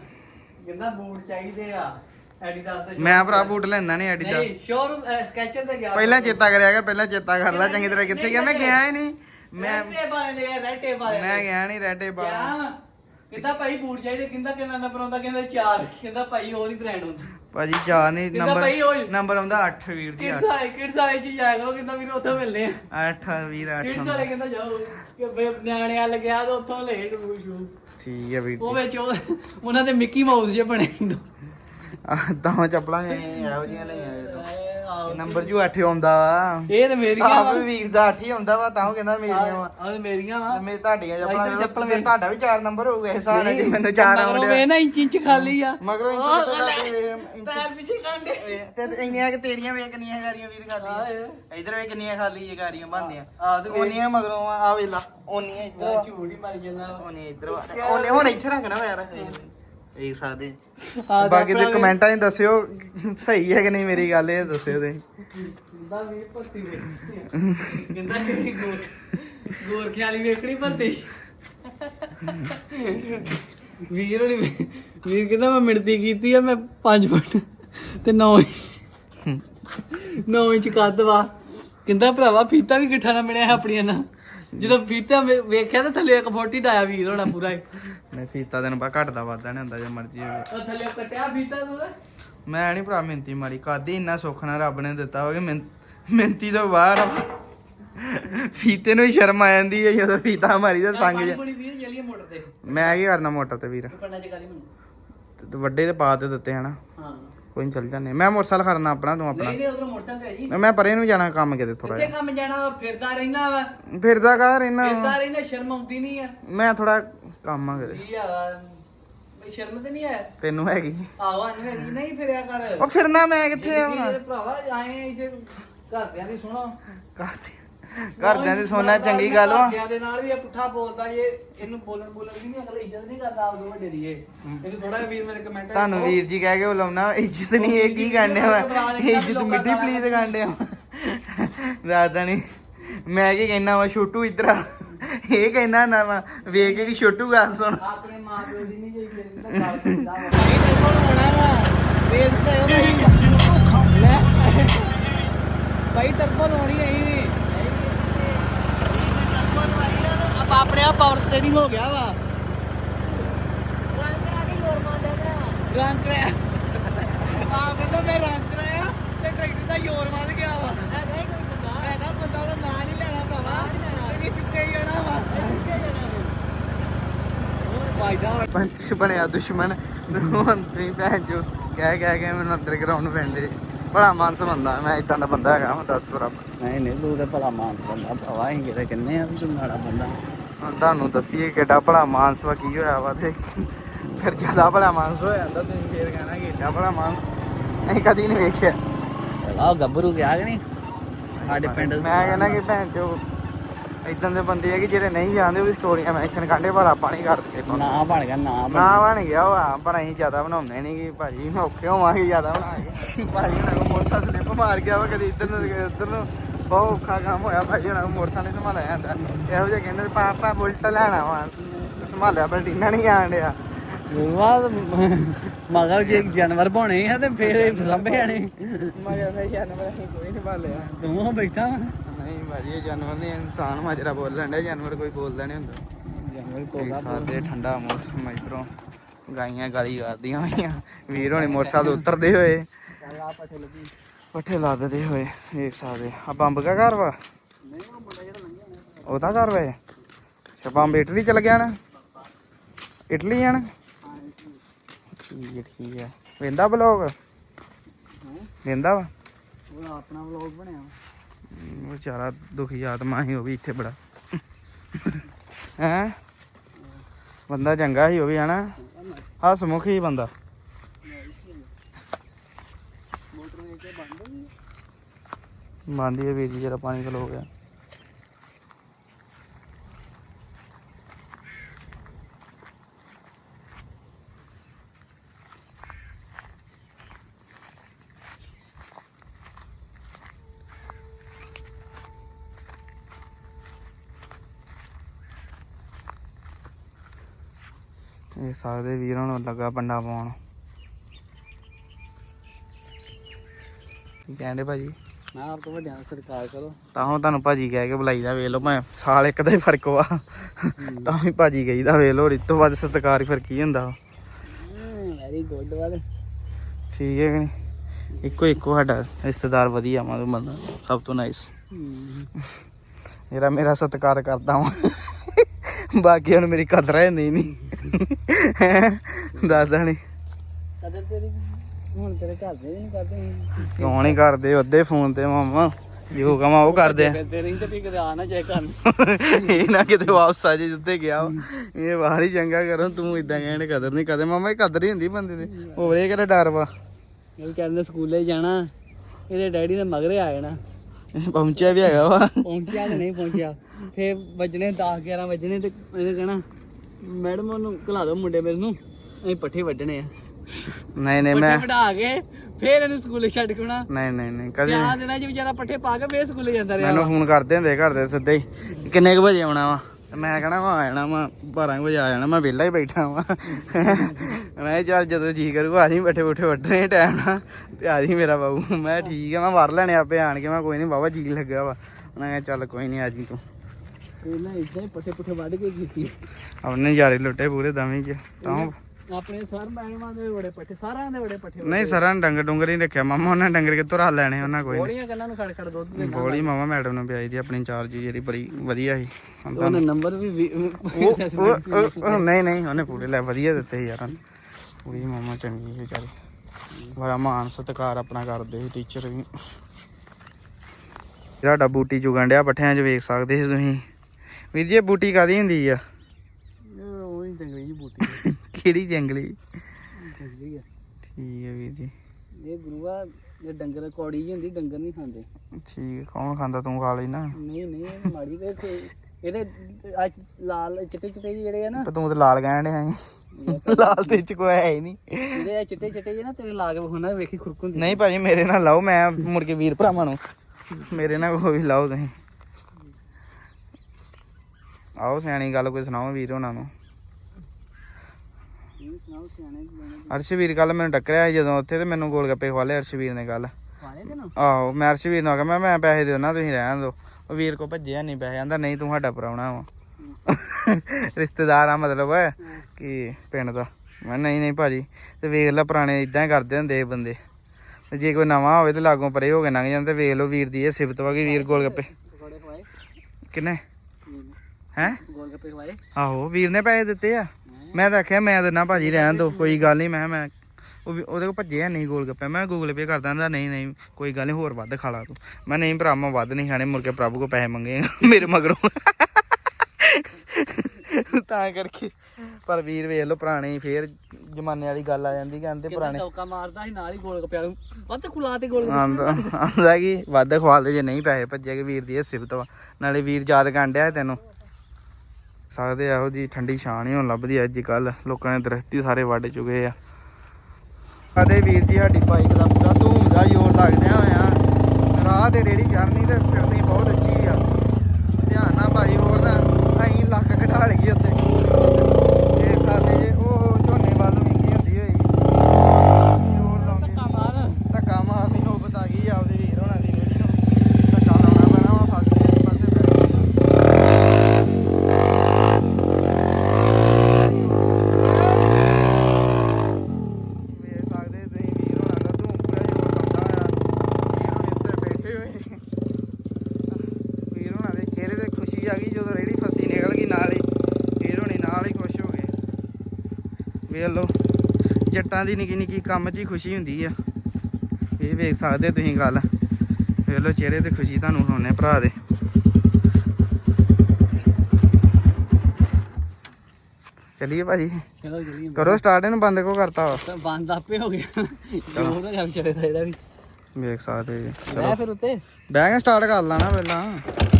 ਕਹਿੰਦਾ ਬੂਟ ਚਾਹੀਦੇ ਆ। ਐਡੀਡਾਸ ਦੇ ਮੈਂ ਭਰਾ ਬੂਟ ਲੈਣਾ ਨਹੀਂ ਐਡੀ ਦਾ ਨਹੀਂ ਸ਼ੋਰੂਮ ਸਕੈਚਰ ਤੇ ਗਿਆ। ਪਹਿਲਾਂ ਚੇਤਾ ਕਰਿਆ ਕਰ ਪਹਿਲਾਂ ਚੇਤਾ ਕਰ ਲੈ ਚੰਗੀ ਤਰ੍ਹਾਂ ਕਿੱਥੇ ਗਿਆ। ਮੈਂ ਗਿਆ ਹੀ ਨਹੀਂ। ਮੈਂ ਰੈਟੇ ਵਾਲੇ ਨੇ ਗਿਆ ਰੈਟੇ ਵਾਲੇ ਮੈਂ ਗਿਆ ਨਹੀਂ ਰੈਡੇ ਵਾ। ਕਹਿੰਦਾ ਭਾਈ ਬੂਟ ਚਾਹੀਦੇ ਕਹਿੰਦਾ ਕਿੰਨਾ ਨੰਬਰ ਆਉਂਦਾ ਕਹਿੰਦਾ 4 ਕਹਿੰਦਾ ਭਾਈ ਹੋਰ ਹੀ ਬ੍ਰਾਂਡ ਹੁੰਦਾ। ਭਾਜੀ ਚਾਹ ਨਹੀਂ ਕਿੱਦਾਂ ਭਾਈ ਓਏ? ਨੰਬਰ ਨੰਬਰ ਆਉਂਦਾ 8 ਵੀਰ ਦੀ ਕਿਡਸ ਵਾਲੇ ਕਿਡਸ ਵਾਲੇ ਚ ਜਾਇਆ ਕਰੋ ਕਹਿੰਦਾ ਵੀਰ ਉੱਥੋਂ ਮਿਲਨੇ ਆ? 8 ਵੀਰ 8 ਕਿਡਸ ਵਾਲੇ ਕਹਿੰਦਾ ਜਾਓ? ਕਿ ਬਈ ਨਿਆਣੇ ਵਾਲ ਗਿਆ ਤਾਂ ਉੱਥੋਂ ਲੈ ਸ਼ੂ ਠੀਕ ਹੈ ਵੀਰ ਉਹ ਜੀ ਵਿੱਚ ਉਹ- ਉਹਨਾਂ ਦੇ ਮਿੱਕੀ ਮਾਊਸ ਜੇ ਬਣੇ। ਆਹ, ਤਾਂ ਚੱਪਲਾਂ ਨੇ ਇਹੋ ਜਿਹੀਆਂ ਲਈਆਂ। ਨੰਬਰ ਜੂ 8 ਆਉਂਦਾ ਵਾ। ਇਹ ਤੇ ਮੇਰੀਆਂ ਆਹ ਵਾ। ਵੀ ਵੀਰ ਦਾ 8 ਹੀ ਆਉਂਦਾ ਵਾ ਤਾਂ ਉਹ ਕਹਿੰਦਾ ਮੇਰੀਆਂ ਵਾ। ਆਹ ਤੇ ਮੇਰੀਆਂ ਵਾ। ਮੇਰੇ ਤੁਹਾਡੀਆਂ ਚੱਪਲਾਂ ਵੇਖ ਫਿਰ। ਤੁਹਾਡਾ ਵੀ 4 ਨੰਬਰ ਹੋਊਗਾ ਇਸ ਹਿਸਾਬ ਨਾਲ ਜੇ ਮੈਨੂੰ 4 ਮਗਰੋਂ ਆਉਂਦੇ ਵੇ ਨਾ ਇੰਚ ਇੰਚ ਖਾਲੀ ਆ। ਮਗਰੋਂ ਇੰਚ ਇੰਚ ਪੈਰ ਪਿੱਛੇ ਕਾਂਡੇ ਤੇ ਤੇ ਇੰਨੀਆਂ ਕਿ ਤੇਰੀਆਂ ਵੇਖ ਕਿੰਨੀਆਂ ਗਾੜੀਆਂ ਵੀਰ ਆਏ ਇਧਰ ਵੇ ਕਿੰਨੀਆਂ ਖਾਲੀ ਜੇ ਗਾੜੀਆਂ ਬੰਦੀਆਂ ਆਹ ਤੇ। ਉਹਨੀਆਂ ਮਗਰੋਂ ਆ ਆਹ ਵੇਲਾ ਉਹਨੀਆਂ ਇੱਧਰ ਵਾ, ਹੀ ਮਾਰੀ ਜਾਂਦਾ ਵਾ। ਉਹਨੀਆਂ ਇੱਧਰ ਵਾ। ਉਹਨੇ ਹੁਣ ਇੱਥੇ ਰੱਖਣਾ ਵਾ ਯਾਰ ਵੇਖ ਸਕਦੇ ਤੇ ਬਾਕੀ ਤੇ ਆਪਣਾ ਕਮੈਂਟਾਂ 'ਚ ਦੱਸਿਓ ਸਹੀ ਹੈ ਕਿ ਨਹੀਂ ਮੇਰੀ ਗੱਲ ਇਹ ਦੱਸਿਓ ਤੁਸੀਂ। ਕਹਿੰਦਾ ਵੀਰ ਭਰਤੀ ਵੇਖਣੀ ਆ। ਕਹਿੰਦਾ ਕਿਹੜੀ ਗੋਰ ਗੋਰਖੇ ਵਾਲੀ ਵੇਖਣੀ ਭਰਤੀ? ਵੀਰ ਹੋਣੀ ਵੀਰ ਕਹਿੰਦਾ ਮੈਂ ਮਿਣਤੀ ਕੀਤੀ ਆ ਮੈਂ 5 ਫੁੱਟ ਤੇ 9 9 ਇੰਚ ਕੱਦ ਵਾ। ਕਹਿੰਦਾ ਭਰਾਵਾ ਫੀਤਾ ਵੀ ਗਿੱਠਾ ਨਾ ਮਿਲਿਆ ਆਪਣੀਆਂ ਨਾਲ। ਜਦੋਂ ਫੀਤਾ ਵੇ- ਵੇਖਿਆ ਤਾਂ ਥੱਲੇ ਇੱਕ ਫੋਟੀ ਡਾਇਆ ਵੀਰ ਹੋਣਾ ਪੂਰਾ ਹੀ। ਨਹੀਂ ਫੀਤਾ ਤੈਨੂੰ ਪਾ ਘਟਦਾ ਵਾਧਾ ਨਹੀਂ ਹੁੰਦਾ ਜੇ ਮਰਜ਼ੀ ਹੋਵੇ ਉਹ ਥੱਲੇ ਕੱਟਿਆ ਫੀਤਾ ਤੂੰ ਨਾ। ਮੈਂ ਨਹੀਂ ਭਰਾ ਮਿਹਨਤੀ ਮਾਰੀ ਕਾਦੀ ਇੰਨਾ ਸੁੱਖ ਨਾਲ ਰੱਬ ਨੇ ਦਿੱਤਾ ਹੋਵੇ ਮਿਹਨਤੀ ਤੋਂ ਬਾਹਰ ਆ। ਫੀਤੇ ਨੂੰ ਹੀ ਸ਼ਰਮ ਆ ਜਾਂਦੀ ਹੈ ਜਦੋਂ ਫੀਤਾ ਮਾਰੀ ਦਾ ਸੰਗ ਜਾ ਪੂਣੀ ਵੀਰ ਚਲੀਏ ਮੋਟਰ ਤੇ ਮੈਂ ਕੀ ਕਰਨਾ ਮੋਟਰ ਤੇ ਵੀਰ ਪੰਡਾ ਚ ਕਾਲੀ ਮੈਨੂੰ ਤੇ- ਤੇ ਵੱਡੇ ਤੇ ਪਾ ਤੇ ਦਿੱਤੇ ਹਨਾ ਹਾਂ ਕੋਈ ਨਹੀਂ ਚੱਲ ਜਾਂਦੇ। ਮੈਂ ਮੋਟਰਸਾਈਕਲ ਖੜਨਾ ਆਪਣਾ ਤੂੰ ਆਪਣਾ। ਨਹੀਂ ਨਹੀਂ ਉਧਰੋਂ ਮੋਟਰਸਾਈਕਲ ਤੇ ਆ ਜੀ। ਮੈਂ ਪਰੇ ਨੂੰ ਜਾਣਾ ਕੰਮ ਕਿਤੇ ਥੋੜਾ ਕਿੱਥੇ ਕੰਮ ਜਾਣਾ? ਫਿਰਦਾ ਰਹਿਣਾ ਵਾ। ਜਿਹਾ ਫਿਰਦਾ ਕਾ ਰਹਿਣਾ ਫਿਰਦਾ ਰਹਿਣਾ ਸ਼ਰਮ ਆਉਂਦੀ ਨਹੀਂ ਆ। ਮੈਂ ਥੋੜਾ ਕੰਮ ਆ ਕਿਤੇ। ਕੀ ਆ ਵਾ? ਬਈ ਸ਼ਰਮ ਤੇ ਨਹੀਂ ਆ? ਤੈਨੂੰ ਹੈਗੀ। ਆਹੋ ਅਨ ਹੈਗੀ। ਨਹੀਂ ਫਿਰਿਆ ਕਰ। ਉਹ ਫਿਰਨਾ ਮੈਂ ਕਿੱਥੇ ਆ ਹੁਣ? ਭਰਾਵਾ ਆਏ ਇੱਥੇ ਘਰਦਿਆਂ ਦੀ ਸੁਣੋ। ਘਰਦੇ- ਘਰਦਿਆਂ ਦੀ ਸੋਨਾ ਚੰਗੀ ਗੱਲ ਵਾ। ਘਰਦਿਆਂ ਦੇ ਨਾਲ ਵੀ ਇਹ ਪੁੱਠਾ ਬੋਲਦਾ ਇਹ ਇਹਨੂੰ ਬੋਲਣ ਬੋਲਣ ਦੀ ਨਹੀਂ ਅਗਲੇ ਇੱਜ਼ਤ ਨਹੀਂ ਕਰਦਾ ਆਪਦੇ ਵੱਡੇ ਦੀ ਇਹ। ਇਹਨੂੰ ਥੋੜਾ ਵੀਰ ਮੇਰੇ ਕਮੈਂਟ ਤੁਹਾਨੂੰ ਵੀਰ ਜੀ ਕਹਿ ਕੇ ਬੁਲਾਉਣਾ ਇੱਜ਼ਤ ਨਹੀਂ ਇਹ ਕੀ ਕਰਨੇ ਵਾ? ਇੱਜ਼ਤ ਮਿੱਟੀ ਪਲੀਜ਼ ਕਰਨੇ ਵਾ। ਦਾਦਾ ਨਹੀਂ ਮੈਂ ਕੀ ਕਹਿਣਾ ਵਾ ਛੋਟੂ ਇਧਰ ਆ। ਇਹ ਕਹਿਣਾ ਨਾ ਵਾ ਵੇਖ ਕੇ ਕਿ ਛੋਟੂ ਗੱਲ ਸੁਣ। ਆਪਣੇ ਮਾਂ ਪਿਓ ਦੀ ਨਹੀਂ ਜਿਹੜੀ ਮੇਰੇ ਨਾਲ ਗੱਲ ਕਰਦਾ ਵਾ। ਤੇਰੇ ਕੋਲ ਹੋਣਾ ਵਾ। ਵੇਚ ਤੇ ਉਹ ਲੈ। ਭਾਈ ਤੇਰੇ ਕੋਲ ਹੋਣੀ ਹੈ। ਆਪ ਆਪਣੇ ਆਪ ਪਾਵਰ ਸਟੇਰਿੰਗ ਹੋ ਗਿਆ ਵਾ। ਰੰਗ ਕਰਿਆ ਆਪ ਕਹਿੰਦਾ ਮੈਂ ਰੰਗ ਕਰਾਇਆ ਤੇ ਟਰੈਕਟਰ ਦਾ ਜ਼ੋਰ ਵੱਧ ਗਿਆ ਵਾ। ਹੈਗਾ ਬੰਦਾ? ਦਾ ਨਾਂ ਨਹੀਂ ਲੈਣਾ ਭਰਾਵਾ। ਇਹ ਚੁੱਕੇ ਹੀ ਜਾਣਾ ਵਾ? ਹੋਰ ਫਾਇਦਾ ਵਾ ਪੰਚ ਬਣਿਆ ਦੁਸ਼ਮਣ। ਹੁਣ ਤੁਸੀਂ ਭੈਣ ਜੋ ਕਹਿ ਕਹਿ ਕੇ ਮੈਨੂੰ ਅੰਦਰ ਗਰਾਉਂਡ ਪੈਂਦੇ। ਬੜਾ ਮਾਨਸ ਬੰਦਾ ਮੈਂ ਇਦਾਂ ਦਾ ਬੰਦਾ ਹੈਗਾ ਹੁਣ ਦੱਸ ਬਰਾਬਰ। ਨਹੀਂ ਨਹੀਂ ਤੂੰ ਤੇ ਭਲਾ ਮਾਨਸ ਬੰਦਾ ਭਵਾ ਹੀ ਕਿਤੇ ਕਿੰਨੇ ਆ ਵੀ ਤੂੰ ਮਾੜਾ ਬੰਦਾ। ਤੁਹਾਨੂੰ ਦੱਸੀਏ ਕਿੱਡਾ ਭਲਾ ਮਾਨਸ ਵਾ ਕੀ ਹੋਇਆ ਵਾ ਤੇ ਫਿਰ ਜ਼ਿਆਦਾ ਭਲਾ ਮਾਨਸ ਹੋ ਜਾਂਦਾ ਤੁਸੀਂ ਫੇਰ ਕਹਿਣਾ ਕਿ ਏਡਾ ਭਲਾ ਮਾਨਸ ਅਸੀਂ ਕਦੀ ਨਹੀਂ ਵੇਖਿਆ। ਆ ਗੱਭਰੂ ਗਿਆ ਕਿ ਨਹੀਂ? ਸਾਡੇ ਪਿੰਡ ਮੈਂ ਕਹਿੰਦਾ ਕਿ ਭੈਣ ਚੋ ਇਦਾਂ ਦੇ ਬੰਦੇ ਆ ਕਿ ਜਿਹੜੇ ਨਹੀਂ ਜਾਣਦੇ ਉਹਦੀ ਸਟੋਰੀਆਂ ਮੈਂਸ਼ਨ ਕਰਦੇ ਪਰ ਆਪਾਂ ਨਹੀਂ ਕਰਦੇ ਨਾ ਬਣ ਗਿਆ ਨਾ ਬਣ ਨਾ ਬਣ ਗਿਆ ਵਾ ਪਰ ਅਸੀਂ ਜ਼ਿਆਦਾ ਬਣਾਉਂਦੇ ਨਹੀਂ ਕਿ ਭਾਜੀ ਔਖੇ ਹੋਵਾਂਗੇ ਜ਼ਿਆਦਾ ਬਣਾ ਕੇ ਭਾਜੀ ਕੋ ਮੋਟਰਸਾਈਕਲ ਸਲਿੱਪ ਮਾਰ ਗਿਆ ਵਾ ਕਦੀ ਇੱਧਰ ਨੂੰ ਕਦੀ ਉੱਧਰ ਨੂੰ। ਬਹੁਤ ਔਖਾ ਕੰਮ ਹੋਇਆ ਮੋਟਰਸਾਈਕਲ ਨਹੀਂ ਸੰਭਾਲਿਆ ਜਾਂਦਾ। ਇਹੋ ਜਿਹਾ ਕਹਿੰਦੇ ਪਾਪਾ ਬੁਲਟ ਲੈਣਾ ਵਾ। ਸੰਭਾਲਿਆ ਬਲਟੀਨਾ ਨਹੀਂ ਆਣ ਡਿਆ। ਬਾਅਦ ਮਗਰ ਜੇ ਜਾਨਵਰ ਪਾਉਣੇ ਆ ਤੇ ਫੇਰ ਇਹ ਸੰਭੇ ਜਾਣੇ। ਤਾਂ ਜਾਨਵਰ ਅਸੀਂ ਕੋਈ ਨਹੀਂ ਭਾਲਿਆ। ਤੂੰ ਬੈਠਾ ਨਹੀਂ ਭਾਜੀ ਇਹ ਜਾਨਵਰ ਨਹੀਂ ਇਨਸਾਨ ਮਾਜਰਾ ਬੋਲਣ ਡਿਆ ਜਾਨਵਰ ਕੋਈ ਬੋਲਦਾ ਨਹੀਂ ਹੁੰਦਾ। ਜਾਨਵਰ ਇੱਕ ਸਾਡੇ ਠੰਡਾ ਮੌਸਮ ਇਧਰੋਂ। ਗਾਈਆਂ ਗਾਲੀ ਕਰਦੀਆਂ ਹੋਈਆਂ। ਵੀਰ ਹੋਣੀ ਮੋਟਰਸਾਈਕਲ ਉਤਰਦੇ ਹੋਏ। ਪੱਠੇ ਲੱਦਦੇ ਹੋਏ ਵੇਖ ਸਕਦੇ ਆ। ਬੰਬ ਕਾ ਘਰ ਵਾ? ਉਹਦਾ ਘਰ ਵਾ? ਅੱਛਾ ਬੰਬ ਇਟਲੀ ਚਲ ਗਿਆ ਨਾ? ਇਟਲੀ ਜਾਣ ਠੀਕ ਹੈ ਠੀਕ ਹੈ ਵੇਂਦਾ ਬਲੌਗ ਵੇਂਦਾ ਵਾ? ਉਹ ਆਪਣਾ ਵਲੌਗ ਬਣਿਆ ਉਹ ਵਿਚਾਰਾ ਦੁਖੀ ਆਤਮਾ ਸੀ ਉਹ ਵੀ ਇੱਥੇ ਬੜਾ। ਹੈ? ਬੰਦਾ ਚੰਗਾ ਸੀ ਉਹ ਵੀ ਹਨਾ? ਹਸਮੁਖ ਬੰਦਾ। ਬੰਦੀ ਹੈ ਵੀਰ ਜੀ ਜਰਾ ਪਾਣੀ ਖਲੋ ਗਿਆ। ਇਹ ਸਾਰੇ ਵੀਰਾਂ ਨੂੰ ਲੱਗਾ ਪੰਡਾ ਪਾਉਣ। ਕੀ ਕਹਿੰਦੇ ਭਾਜੀ? ਮੈਂ ਆਪ ਤੋਂ ਵੱਡਿਆਂ ਦਾ ਸਤਿਕਾਰ ਕਰੋ। ਤਾਂ ਹੁਣ ਤੁਹਾਨੂੰ ਭਾਜੀ ਕਹਿ ਕੇ ਬੁਲਾਈਦਾ ਵੇਖ ਲਓ ਮੈਂ ਸਾਲ ਇੱਕ ਦਾ ਹੀ ਫ਼ਰਕ ਵਾ। ਤਾਂ ਵੀ ਭਾਜੀ ਕਹੀਦਾ ਵੇਖ ਲਓ ਇਸ ਤੋਂ ਵੱਧ ਸਤਿਕਾਰ ਫਿਰ ਕੀ ਹੁੰਦਾ ਵਾ। ਵੈਰੀ ਗੁੱਡ ਵਾਲ ਠੀਕ ਹੈ ਕਿ ਨਹੀਂ? ਇੱਕੋ ਇੱਕੋ ਸਾਡਾ ਰਿਸ਼ਤੇਦਾਰ ਵਧੀਆ ਮਾ ਬੰਦਾ ਸਭ ਤੋਂ ਨਾਈਸ ਜਿਹੜਾ ਮੇਰਾ ਸਤਿਕਾਰ ਕਰਦਾ ਵਾ ਬਾਕੀਆਂ ਨੂੰ ਮੇਰੀ ਕਦਰ ਹੈ ਨਹੀਂ। ਨਹੀਂ ਦੱਸਦਾ ਨਹੀਂ ਕਦਰ ਤੇਰੀ ਹੁਣ ਤੇਰੇ ਘਰ ਦੇ ਵੀ ਨਹੀਂ ਕਰਦੇ ਕਿਉਂ ਨਹੀਂ ਕਰਦੇ ਉਹਦੇ ਫੋਨ ਤੇ ਮਾਮਾ। ਜੋ ਕਮਾ ਉਹ ਕਰਦੇ ਆ। ਤੇਰੇ ਤੇ ਵੀ ਕਦੇ ਆ ਨਾ ਚੈੱਕ ਕਰਨ ਇਹ ਨਾ ਕਿਤੇ ਵਾਪਸ ਆ ਜੇ ਜਿੱਤੇ ਗਿਆ ਵਾ। ਇਹ ਬਾਹਰ ਹੀ ਚੰਗਾ ਕਰੋ ਤੂੰ ਇਦਾਂ ਕਹਿਣ ਕਦਰ ਨਹੀਂ ਕਰਦੇ। ਮਾਮਾ ਇਹ ਕਦਰ ਹੀ ਹੁੰਦੀ ਬੰਦੇ ਦੀ। ਹੋਰ ਇਹ ਕਿਹੜਾ ਡਰ ਵਾ। ਇਹ ਕਹਿੰਦੇ ਸਕੂਲੇ ਜਾਣਾ ਇਹਦੇ ਡੈਡੀ ਨੇ ਮਗਰੇ ਆ ਜਾਣਾ। ਇਹ ਪਹੁੰਚਿਆ ਵੀ ਹੈਗਾ ਵਾ। ਪਹੁੰਚਿਆ ਕਿ ਨਹੀਂ ਪਹੁੰਚਿਆ? ਫੇਰ ਵੱਜਣੇ 10 11 ਵੱਜਣੇ ਤੇ ਇਹਨੇ ਕਹਿਣਾ ਮੈਡਮ ਉਹਨੂੰ ਘਲਾ ਦਿਓ ਮੁੰਡੇ ਮੇਰੇ ਨੂੰ। ਅਸੀਂ ਪੱਠੇ ਵੱਢਣੇ ਆ। ਨਹੀਂ ਨਹੀਂ ਮੈਂ ਵਢਾ ਕੇ ਫੇਰ ਇਹਨੂੰ ਸਕੂਲੇ ਛੱਡ ਕੇ ਆਉਣਾ। ਨਹੀਂ ਨਹੀਂ ਨਹੀਂ ਕਦੇ ਚਾਹ ਦਿਨਾਂ ਚ ਵਿਚਾਰਾ ਪੱਠੇ ਪਾ ਕੇ ਫੇਰ ਸਕੂਲੇ ਜਾਂਦਾ ਰਿਹਾ ਮੈਨੂੰ ਫੋਨ ਕਰਦੇ ਹੁੰਦੇ ਘਰ ਦੇ ਸਿੱਧੇ ਹੀ। ਕਿੰਨੇ ਕੁ ਵਜੇ ਆਉਣਾ ਵਾ? ਤੇ ਮੈਂ ਕਹਣਾ ਵਾ ਆ ਜਾਣਾ ਮੈਂ 12 ਕੁ ਵਜੇ ਆ ਜਾਣਾ ਮੈਂ ਵਿਹਲਾ ਹੀ ਬੈਠਾ ਵਾਂ। ਮੈਂ ਕਿਹਾ ਚੱਲ ਜਦੋਂ ਜੀ ਕਰੂ ਆ ਜੀ ਬੈਠੇ ਬੈਠੇ ਵੱਢਣੇ ਟਾਈਮ ਨਾਲ। ਤੇ ਆ ਜੀ ਮੇਰਾ ਬਾਬੂ ਮੈਂ ਕਿਹਾ ਠੀਕ ਆ ਮੈਂ ਵਰ ਲੈਣੇ ਆਪੇ ਆਣ ਕੇ ਮੈਂ ਕੋਈ ਨਹੀਂ ਬਾਬਾ ਜੀ ਲੱਗਾ ਵਾ। ਉਹਨਾਂ ਕਹਿੰਦਾ ਚੱਲ ਕੋਈ ਨਹੀਂ ਆ ਜੀ ਤੂੰ। ਇਹਨਾਂ ਇਦਾਂ ਹੀ ਪੱਠੇ ਪੁੱਠੇ ਵੱਢ ਕੇ ਕੀਤੀ। ਆਪਣੇ ਯਾਰੇ ਲੁੱਟੇ ਪੂਰੇ ਦਮੀ ਚ। ਤਾਂ ਆਪਣੇ ਸਰ ਮੈਡਮਾਂ ਦੇ ਬੜੇ ਪੱਠੇ ਸਾਰਿਆਂ ਦੇ ਬੜੇ ਪੱਠੇ ਨਹੀਂ ਸਰਾਂ ਨੇ ਡੰਗਰ ਡੁੰਗਰ ਹੀ ਰੱਖਿਆ। ਮਾਮਾ ਉਹਨਾਂ ਨੇ ਡੰਗਰ ਕਿੱਥੋਂ ਰੱਖ ਲੈਣੇ ਉਹਨਾਂ ਕੋਈ ਗੋਲੀਆਂ ਕੰਨਾਂ ਨੂੰ ਖੜ ਖੜ ਦੁੱਧ ਦੇ ਗੋਲੀ ਮਾਮਾ ਮੈਡਮ ਨੂੰ ਪਿਆਈ ਦੀ ਆਪਣੀ ਇੰਚਾਰਜ ਜਿਹੜੀ ਬੜੀ ਵਧੀਆ ਸੀ। ਹੁਣ ਤਾਂ- ਉਹਨੇ ਨੰਬਰ ਵੀ ਵੀ- ਉਹ- ਉਹ- ਉਹ- ਉਹ ਨਹੀਂ ਨਹੀਂ ਉਹਨੇ ਪੂਰੇ ਲੈ ਵਧੀਆ ਦਿੱਤੇ ਸੀ ਯਾਰ। ਪੂਰੀ ਮਾਮਾ ਚੰਗੀ ਸੀ ਵਿਚਾਰੀ। ਬੜਾ ਮਾਨ ਸਤਿਕਾਰ ਆਪਣਾ ਕਰਦੇ ਸੀ ਟੀਚਰ ਵੀ। ਜਿਹੜਾ ਬੂਟੀ ਚੁਗਣ ਡਿਆ ਪੱਠਿਆਂ 'ਚ ਵੇਖ ਸਕਦੇ ਸੀ ਤੁਸੀਂ। ਵੀਰ ਜੀ ਇਹ ਬੂਟੀ ਕਾਦੀ ਹੁੰਦੀ ਆ? ਉਹ ਹੀ ਜੰਗਲੀ ਜੀ ਬੂਟੀ। ਕਿਹੜੀ ਜੰਗਲੀ? ਜੰਗਲੀ ਆ। ਠੀਕ ਹੈ ਵੀਰ ਜੀ। ਇਹ ਗੁਰੂਆ ਇਹ ਡੰਗਰ ਕੌੜੀ ਜੀ ਹੁੰਦੀ ਡੰਗਰ ਨਹੀਂ ਖਾਂਦੇ। ਠੀਕ ਕੌਣ ਖਾਂਦਾ ਤੂੰ ਖਾ ਲਈ ਨਾ ਨਹੀਂ ਨਹੀਂ ਇਹ ਮਾੜੀ ਤੇ ਤੇ ਇਹਦੇ ਅੱਜ ਲਾਲ ਚਿੱਟੇ ਚਿੱਟੇ ਜਿਹੇ ਜਿਹੜੇ ਆ ਨਾ। ਤੂੰ ਤੇ ਲਾਲ ਕਹਿਣ ਡਿਆ ਲਾਲ ਤੇ ਚ ਕੋਈ ਹੈ ਹੀ ਨਹੀਂ। ਇਹਦੇ ਆ ਚਿੱਟੇ ਚਿੱਟੇ ਜਿਹੇ ਨਾ ਤੇਰੇ ਲਾ ਕੇ ਵਿਖਾਉਣਾ ਵੇਖੀ ਖੁਰਕ ਹੁੰਦੀ। ਨਹੀਂ ਭਾਜੀ ਮੇਰੇ ਨਾਲ ਲਾਓ ਮੈਂ ਮੁੜ ਕੇ ਵੀਰ ਭਰਾਵਾਂ ਨੂੰ। ਮੇਰੇ ਨਾਲ ਕੋਈ ਲਾਓ ਤੁਸੀਂ। ਆਓ ਸਿਆਣੀ ਗੱਲ ਕੋਈ ਸੁਣਾਓ ਵੀਰ ਉਹਨਾਂ ਨੂੰ ਇਹ ਸੁਣਾਓ ਸਿਆਣੇ ਜੀ ਜਾਣੇ ਅਰਸ਼ਵੀਰ ਕੱਲ ਮੈਨੂੰ ਟੱਕਰਿਆ ਸੀ ਜਦੋਂ ਉੱਥੇ ਤੇ ਮੈਨੂੰ ਗੋਲ ਗੱਪੇ ਅਰਸ਼ਵੀਰ ਨੇ ਕੱਲ ਆਹੋ ਮੈਂ ਅਰਸ਼ਵੀਰ ਨੂੰ ਆਖਿਆ ਮੈਂ ਮੈਂ ਪੈਸੇ ਦੇ ਦਿੰਦਾ ਤੁਸੀਂ ਰਹਿਣ ਦਿਓ। ਉਹ ਵੀਰ ਕੋ ਭੱਜਿਆ ਨਹੀਂ ਪੈਸੇ ਆਂਦਾ ਨਹੀਂ ਤੂੰ ਸਾਡਾ ਪਰਾਉਣਾ ਵਾ। ਰਿਸ਼ਤੇਦਾਰ ਆ ਮਤਲਬ ਕਿ ਪਿੰਡ ਦਾ। ਮੈਂ ਨਹੀਂ ਨਹੀਂ ਭਾਜੀ ਤੇ ਵੇਖ ਲੈ ਪੁਰਾਣੇ ਇਦਾਂ ਹੀ ਕਰਦੇ ਹੁੰਦੇ ਇਹ ਬੰਦੇ। ਤੇ ਜੇ ਕੋਈ ਨਵਾਂ ਹੋਵੇ ਤੇ ਲਾਗੋਂ ਪਰੇ ਹੋ ਕੇ ਲੰਘ ਜਾਂਦਾ ਵੇਖ ਲਓ ਵੀਰ ਦੀ ਇਹ ਸਿਫਤ ਵਾ ਕਿ ਵੀਰ ਗੋਲ ਗੱਪੇ ਕਿੰਨੇ। ਹੈ? ਗੋਲ ਗੱਪੇ ਖਵਾਏ? ਆਹੋ ਵੀਰ ਨੇ ਪੈਸੇ ਦਿੱਤੇ ਆ। ਮੈਂ ਤਾਂ ਆਖਿਆ ਮੈਂ ਦਿੰਦਾ ਭਾਜੀ ਰਹਿਣ ਦੋ ਕੋਈ ਗੱਲ ਨਹੀਂ ਮੈਂ ਕਿਹਾ ਮੈਂ ਉਹ ਵੀ- ਉਹਦੇ ਕੋਲ ਭੱਜਿਆ ਨਹੀਂ ਗੂਗਲ ਪੇ ਮੈਂ ਗੂਗਲ ਪੇ ਕਰ ਦਿੰਦਾ ਨਹੀਂ ਨਹੀਂ ਕੋਈ ਗੱਲ ਨਹੀਂ ਹੋਰ ਵੱਧ ਖਾ ਲਾ ਤੂੰ। ਮੈਂ ਨਹੀਂ ਭਰਾ ਮੈਂ ਵੱਧ ਨਹੀਂ ਖਾਣੇ ਮੁੜ ਕੇ ਪ੍ਰਭੂ ਕੋ ਪੈਸੇ ਮੰਗੇ ਮੇਰੇ ਮਗਰੋਂ। ਤਾਂ ਕਰਕੇ ਪਰ ਵੀਰ ਵੇਖ ਲਓ ਪੁਰਾਣੇ ਫੇਰ ਜ਼ਮਾਨੇ ਵਾਲੀ ਗੱਲ ਆ ਜਾਂਦੀ ਕਹਿੰਦੇ ਪੁਰਾਣੇ ਚੌਕਾ ਮਾਰਦਾ ਸੀ ਨਾਲ ਹੀ ਗੋਲ ਗੱਪੇ ਵਾਲੇ ਨੂੰ। ਵੱਧ ਖੁਲਾ ਤੇ ਗੋਲ ਗੱਪੇ ਆਂਦਾ ਆਂਦਾ ਕਿ ਵੱਧ ਖਵਾਲਦੇ ਜੇ ਨਹੀਂ ਪੈਸੇ ਭੱਜੇ ਕਿ ਵੀਰ ਦੀ ਇਹ ਸਿਫਤ ਵਾ। ਨਾਲੇ ਵੀਰ ਯਾਦ ਕਾਂਡਿਆ ਤੈਨੂੰ। ਸਕਦੇ ਇਹੋ ਜੀ ਠੰਡੀ ਛਾਂ ਨਹੀਂ ਹੋਣ ਲੱਭਦੀ ਅੱਜ ਕੱਲ ਲੋਕਾਂ ਨੇ ਦਰਖਤੀ ਸਾਰੇ ਵੱਢ ਚੁੱਕੇ ਆ। ਕਦੇ ਵੀਰ ਜੀ, ਸਾਡੀ ਬਾਈਕ ਦਾ ਪੂਰਾ ਧੂਮ ਦਾ ਜ਼ੋਰ ਲੱਗਦਿਆਂ ਹੋਇਆ। ਰਾਹ ਤੇ ਰੇੜੀ ਚੜਨੀ ਤੇ ਫਿਰਨੀ ਜੱਟਾਂ ਦੀ ਨਿੱਕੀ ਨਿੱਕੀ ਕੰਮ 'ਚ ਹੀ ਖੁਸ਼ੀ ਹੁੰਦੀ ਆ। ਇਹ ਵੇਖ ਸਕਦੇ ਤੁਸੀਂ ਗੱਲ। ਵੇਖ ਲਓ ਚਿਹਰੇ ਤੇ ਖੁਸ਼ੀ ਤੁਹਾਨੂੰ ਹੋਣੇ ਭਰਾ ਦੇ। ਚੱਲੀਏ ਭਾਜੀ। ਚਲੋ ਜਲਦੀ ਕਰੋ ਸਟਾਰਟ ਇਹਨੂੰ ਬੰਦ ਕੋ ਕਰਤਾ ਵਾ? ਤਾਂ ਬੰਦ ਆਪੇ ਹੋ ਗਿਆ। ਜੋਰ ਹੋ ਗਿਆ ਵਿਚਾਰੇ ਦਾ ਇਹਦਾ ਵੀ। ਵੇਖ ਸਕਦੇ ਜੀ। ਲੈ ਚਲੋ। ਫਿਰ ਉੱਤੇ। ਬਹਿ ਕੇ ਸਟਾਰਟ ਕਰ ਲੈਣਾ ਪਹਿਲਾਂ।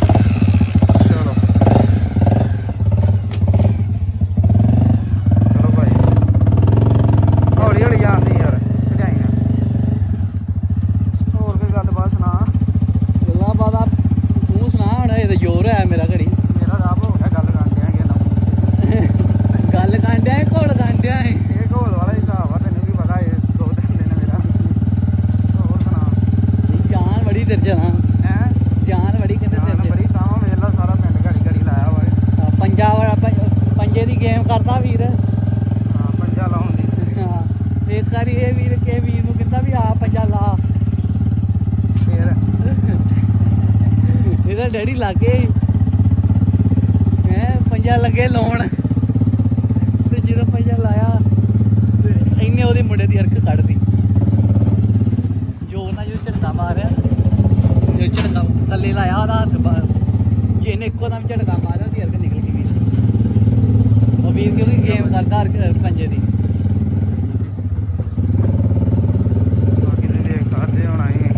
ਪੰਜਾ ਪੰਜੇ ਦੀ ਗੇਮ ਕਰਦਾ ਵੀਰ। ਹਾਂ ਪੰਜਾ ਲਾਉਣ ਹਾਂ ਫੇਰ ਕਰੀ ਇਹ ਵੀਰ ਕੇ ਵੀਰ ਨੂੰ ਕਹਿੰਦਾ ਵੀ ਆ ਪੰਜਾ ਲਾ। ਫੇਰ? ਡੈਡੀ ਲੱਗੇ ਹੈ। ਪੰਜਾ ਲੱਗੇ ਲਾਉਣ। ਤੇ ਜਦੋਂ ਪੰਜਾ ਲਾਇਆ ਤੇ ਇੰਨੇ ਉਹਦੇ ਮੁੰਡੇ ਦੀ ਅਰਕ ਕੱਢਦੀ ਜੋ ਨਾ ਜੋ ਝਟਕਾ ਮਾਰਿਆ ਜੋ ਝਟਕਾ ਥੱਲੇ ਲਾਇਆ ਉਹਦਾ ਹੱਥ ਬਾਹਰ। ਜੇ ਇਹਨੇ ਇੱਕੋ ਦਮ ਝਟਕਾ ਮਾਰਿਆ ਉਹਦੀ ਅਰਕ ਨਿਕਲ। ਵੀਰ ਉਹ ਵੀਰ ਗੇਮ ਕਰਦਾ ਅਰਕ ਪੰਜੇ ਦੀ ਬਾਕੀ ਤੁਸੀਂ ਦੇਖ ਸਕਦੇ ਹੁਣ ਅਸੀਂ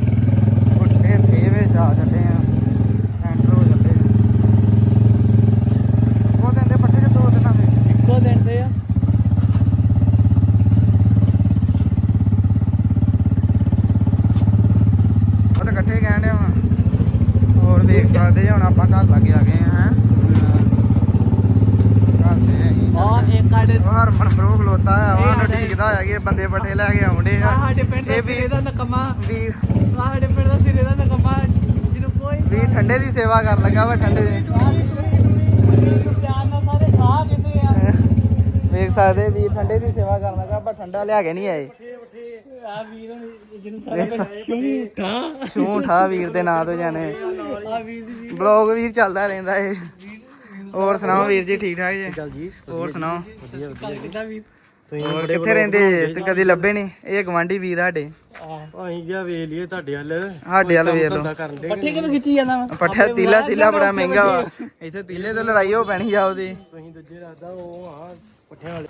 ਉੱਠੇ ਥੇ ਵਿੱਚ ਆ ਚੱਲੇ ਆ ਐਂਟਰ ਹੋ ਚੱਲੇ ਆ ਉਹ ਦਿਨ ਦੇ ਪੱਠੇ ਚ ਦੋ ਦਿਨਾਂ ਦੇ ਇੱਕੋ ਦਿਨ ਦੇ ਆ ਉਹ ਤਾਂ ਇਕੱਠੇ ਕਹਿਣ ਡਿਆ ਵਾ ਹੋਰ ਦੇਖ ਸਕਦੇ ਆ, ਹੁਣ ਆਪਾਂ ਘਰ ਲੱਗੇ ਆ ਗਏ ਆ ਹੈ ਘਰ ਦੇ ਅਸੀਂ ਆ ਇੱਕ ਸਾਡੇ ਉਹ ਹਰਮਨ ਬਰੋ ਖਲੋਤਾ ਆ ਇਹ ਉਹਨੂੰ ਸਾਡੇ- ਢੀਕਦਾ ਆ ਕਿ ਬੰਦੇ ਪੱਠੇ ਲੈ ਕੇ ਆਉਂਦੇ ਆ ਆ ਸਾਡੇ ਪਿੰਡ ਦਾ ਇਹ ਵੀ ਸਿਰੇ ਦਾ ਨਕਮਾ ਵੀ ਆ ਸਾਡੇ ਪਿੰਡ ਦਾ ਸਿਰੇ ਦਾ ਨਕਮਾ ਜਿਹਨੂੰ ਕੋਈ ਵੀ ਠੰਡੇ ਦੀ ਸੇਵਾ ਕਰਨ ਲੱਗਾ ਵਾ ਠੰਡੇ ਦੀ ਪਿਆਰ ਨਾਲ ਸਾਰੇ ਖਾ ਕਿਤੇ ਆ ਵੇਖ ਸਕਦੇ ਵੀ ਠੰਡੇ ਦੀ ਸੇਵਾ ਕਰਨ ਲੱਗਾ ਪਰ ਠੰਡਾ ਲਿਆ ਕੇ ਨਹੀਂ ਆਏ। ਆ ਵੀਰ ਜਿਹਨੂੰ ਸਾਰੇ ਕਿਉਂ ਠਾ ਛੂੰ ਠਾ ਵੀਰ ਦੇ ਨਾਂ ਤੋਂ ਜਾਣੇ। ਆ ਵੀਰ ਦੀ ਬਲੌਗ ਵੀਰ ਚੱਲਦਾ ਰਹਿੰਦਾ ਏ। ਹੋਰ ਸੁਣਾਓ ਵੀਰ ਜੀ ਠੀਕ ਠਾਕ ਜੀ? ਚੱਲ ਜੀ ਹੋਰ ਸੁਣਾਓ? ਕਿੱਦਾਂ ਵੀਰ ਕਿੱਥੇ ਰਹਿੰਦੇ ਤੇ ਕਦੀ ਲੱਭੇ ਨਹੀਂ? ਇਹ ਗਵਾਂਢੀ ਵੀਰ ਸਾਡੇ। ਅਸੀਂ ਕਿਹਾ ਵੇਖ ਲਈਏ ਤੁਹਾਡੇ ਵੱਲ ਸਾਡੇ ਵੱਲ ਵੇਖ ਲਓ। ਪੱਠੇ ਕਿਦੋਂ ਖਿੱਚੀ ਜਾਂਦਾ ਵਾ? ਪੱਠਾ ਤੀਲਾ ਤੀਲਾ ਬੜਾ ਮਹਿੰਗਾ ਵਾ। ਇੱਥੇ ਤੀਲੇ ਤੋਂ ਲੜਾਈ ਹੋ ਪੈਣੀ ਆ ਉਹਦੀ। ਤੁਸੀਂ ਦੂਜੇ ਰਾਦਾ ਉਹ ਆ ਪੱਠਿਆਂ ਵਾਲੇ।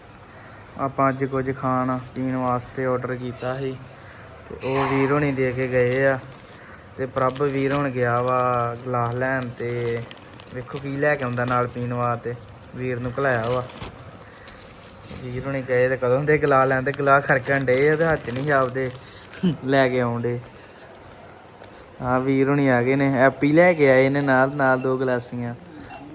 ਆਪਾਂ ਅੱਜ ਕੁਝ ਖਾਣ ਪੀਣ ਵਾਸਤੇ ਆਰਡਰ ਕੀਤਾ ਸੀ ਤੇ ਉਹ ਵੀਰ ਹੋਣੀ ਦੇ ਕੇ ਗਏ ਆ ਤੇ ਪ੍ਰਭ ਵੀਰ ਹੁਣ ਗਿਆ ਵਾ ਗਲਾਸ ਲੈਣ ਤੇ ਵੇਖੋ ਕੀ ਲੈ ਕੇ ਆਉਂਦਾ ਨਾਲ ਪੀਣ ਵਾਸਤੇ, ਵੀਰ ਨੂੰ ਘਲਾਇਆ ਵਾ। ਵੀਰ ਹੋਣੀ ਗਏ ਤੇ ਕਦੋਂ ਦੇ ਗਲਾਸ ਲੈਣ ਤੇ ਗਲਾਸ ਖਰਕਣ ਡੇ ਉਹਦੇ ਹੱਥ ਨਹੀਂ ਜਾਪਦੇ ਲੈ ਕੇ ਆਉਂਦੇ ਹਾਂ ਵੀਰ ਹੋਣੀ ਆ ਗਏ ਨੇ, ਐਪੀ ਲੈ ਕੇ ਆਏ ਨੇ ਨਾਲ ਨਾਲ ਦੋ ਗਲਾਸੀਆਂ।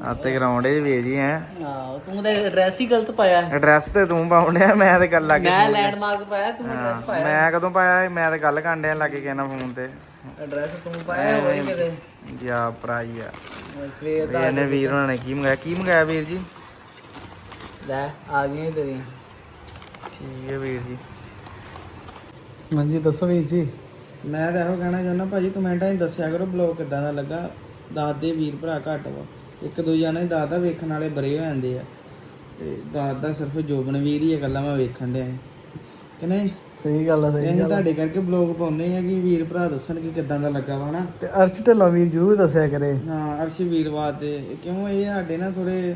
ਆਤੇ ਗਰਾਉਂਡ 'ਚ ਵੇਜੀ ਐ। ਹਾਂ ਤੂੰ ਤਾਂ ਐਡਰੈਸ ਹੀ ਗਲਤ ਪਾਇਆ। ਐਡਰੈਸ ਤੇ ਤੂੰ ਪਾਉਂਦਿਆ ਮੈਂ ਤੇ ਗੱਲ ਲੱਗ ਮੈਂ ਲੈਂਡਮਾਰਕ ਪਾਇਆ ਤੂੰ ਐਡਰੈਸ ਪਾਇਆ। ਮੈਂ ਕਦੋਂ ਪਾਇਆ? ਮੈਂ ਤੇ ਗੱਲ ਕਾਂਡਿਆ ਲੱਗੇ ਕਹਿਣਾ ਫੋਨ ਤੇ। ਐਡਰੈਸ ਤੂੰ ਪਾਇਆ ਹੋਈ ਕਿਤੇ? ਜਾ ਭਰਾਈ ਆ। ਸਵੇਰ ਵੀ ਦਾ ਇਹਨੇ ਵੀਰ ਹੋਣਾ ਨੇ ਕੀ ਮੰਗਾਇਆ? ਕੀ ਮੰਗਾਇਆ ਵੀਰ ਜੀ? ਲੈ ਆ ਗਈਆਂ ਤੇਰੀਆਂ। ਠੀਕ ਹੈ ਵੀਰ ਜੀ। ਹਾਂਜੀ ਦੱਸੋ ਵੀਰ ਜੀ। ਮੈਂ ਤਾਂ ਇਹੋ ਕਹਿਣਾ ਚਾਹੁੰਦਾ ਭਾਜੀ ਕਮੈਂਟਾਂ 'ਚ ਦੱਸਿਆ ਕਰੋ ਬਲੌਗ ਕਿੱਦਾਂ ਦਾ ਲੱਗਾ। ਦਾਦ ਦੇ ਵੀਰ ਭਰਾ ਘੱਟ ਵਾ। ਇੱਕ ਦੋ ਜਣੇ ਦਾਦ ਦਾ ਵੇਖਣ ਵਾਲੇ ਬਰੇ ਹੋ ਜਾਂਦੇ ਆ। ਤੇ ਦਾਦ ਦਾ ਸਿਰਫ ਜੋਬਨ ਵੀਰ ਹੀ ਇਕੱਲਾ ਮੈਂ ਵੇਖਣ ਡਿਆ। ਕਿ ਨਹੀਂ? ਸਹੀ ਗੱਲ ਆ ਤੇ ਅਸੀਂ ਤੁਹਾਡੇ ਕਰਕੇ ਬਲੌਗ ਪਾਉਨੇ ਆ ਕਿ ਵੀਰ ਭਰਾ ਦੱਸਣ ਕਿ ਕਿੱਦਾਂ ਦਾ ਲੱਗਾ ਵਾ ਨਾ। ਤੇ ਅਰਸ਼ ਢਿੱਲੋਂ ਵੀਰ ਜਰੂਰ ਦੱਸਿਆ ਕਰੇ। ਹਾਂ ਅਰਸ਼ ਵੀਰਵਾਦ ਤੇ ਕਿਉਂ ਇਹ ਸਾਡੇ ਨਾ ਥੋੜੇ